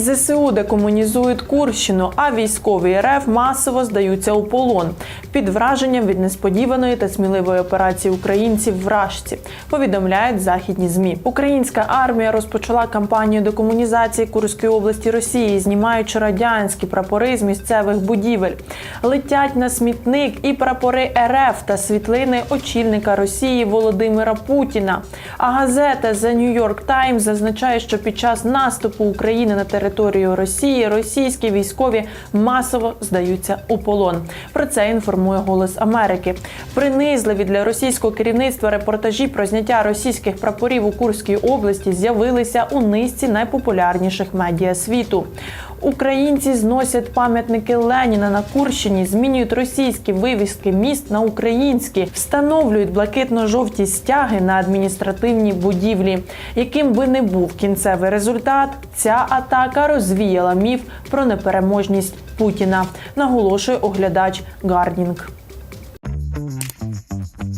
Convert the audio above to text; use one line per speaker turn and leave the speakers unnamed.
ЗСУ декомунізують Курщину, а військові РФ масово здаються у полон під враженням від несподіваної та сміливої операції українців в Рашці. Повідомляють західні змі. Українська армія розпочала кампанію декомунізації Курської області Росії, знімаючи радянські прапори з місцевих будівель. Летять на смітник і прапори РФ та світлини очільника Росії Володимира Путіна. А газета The New York Times зазначає, що під час наступу України на територію Росії російські військові масово здаються у полон. Про це інформує Голос Америки. Принизливі для російського керівництва репортажі про зняття російських прапорів у Курській області з'явилися у низці найпопулярніших медіа світу. Українці зносять пам'ятники Леніна на Курщині, змінюють російські вивіски міст на українські, встановлюють блакитно-жовті стяги на адміністративні будівлі. Яким би не був кінцевий результат, ця атака розвіяла міф про непереможність Путіна, наголошує оглядач Гардінг.